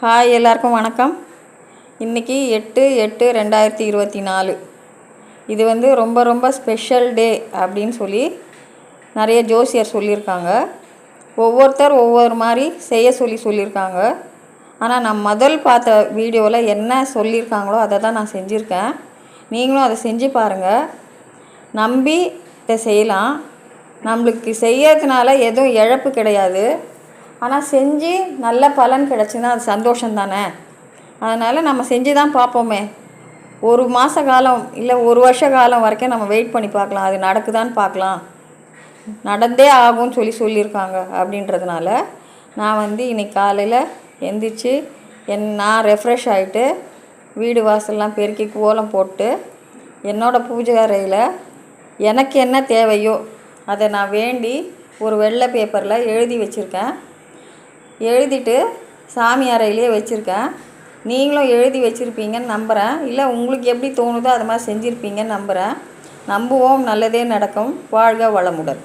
Hi எல்லாருக்கும் வணக்கம். இன்றைக்கி எட்டு எட்டு ரெண்டாயிரத்தி இருபத்தி நாலு. இது வந்து ரொம்ப ரொம்ப ஸ்பெஷல் டே அப்படின்னு சொல்லி நிறைய ஜோசியர் சொல்லியிருக்காங்க. ஒவ்வொருத்தர் ஒவ்வொரு மாதிரி செய்ய சொல்லி சொல்லியிருக்காங்க. ஆனால் நான் முதல் பார்த்த வீடியோவில் என்ன சொல்லியிருக்காங்களோ அதை தான் நான் செஞ்சுருக்கேன். நீங்களும் அதை செஞ்சு பாருங்கள் நம்பி இதை செய்யலாம். நம்மளுக்கு செய்யறதுனால எதுவும் இழப்பு கிடையாது. ஆனால் செஞ்சு நல்ல பலன் கிடச்சுன்னா அது சந்தோஷம் தானே அதனால் நம்ம செஞ்சு தான் பார்ப்போமே. ஒரு மாத காலம் இல்லை ஒரு வருஷ காலம் வரைக்கும் நம்ம வெயிட் பண்ணி பார்க்கலாம். அது நடக்குதான்னு பார்க்கலாம். நடந்தே ஆகும்னு சொல்லி சொல்லியிருக்காங்க அப்படின்றதுனால நான் வந்து இன்னைக்கு காலையில் எந்திரிச்சு என் நான் ரெஃப்ரெஷ் ஆகிட்டு வீடு வாசல்லாம் பெருக்கி கோலம் போட்டு என்னோடய பூஜை அறையில் எனக்கு என்ன தேவையோ அதை நான் வேண்டி ஒரு வெள்ளை பேப்பரில் எழுதி வச்சுருக்கேன். எழுதிட்டு சாமி அறையிலே வச்சுருக்கேன். நீங்களும் எழுதி வச்சுருப்பீங்கன்னு நம்புகிறேன் இல்லை உங்களுக்கு எப்படி தோணுதோ அது மாதிரி செஞ்சுருப்பீங்கன்னு நம்புகிறேன் நம்புவோம் நல்லதே நடக்கும். வாழ்க வளமுடன்.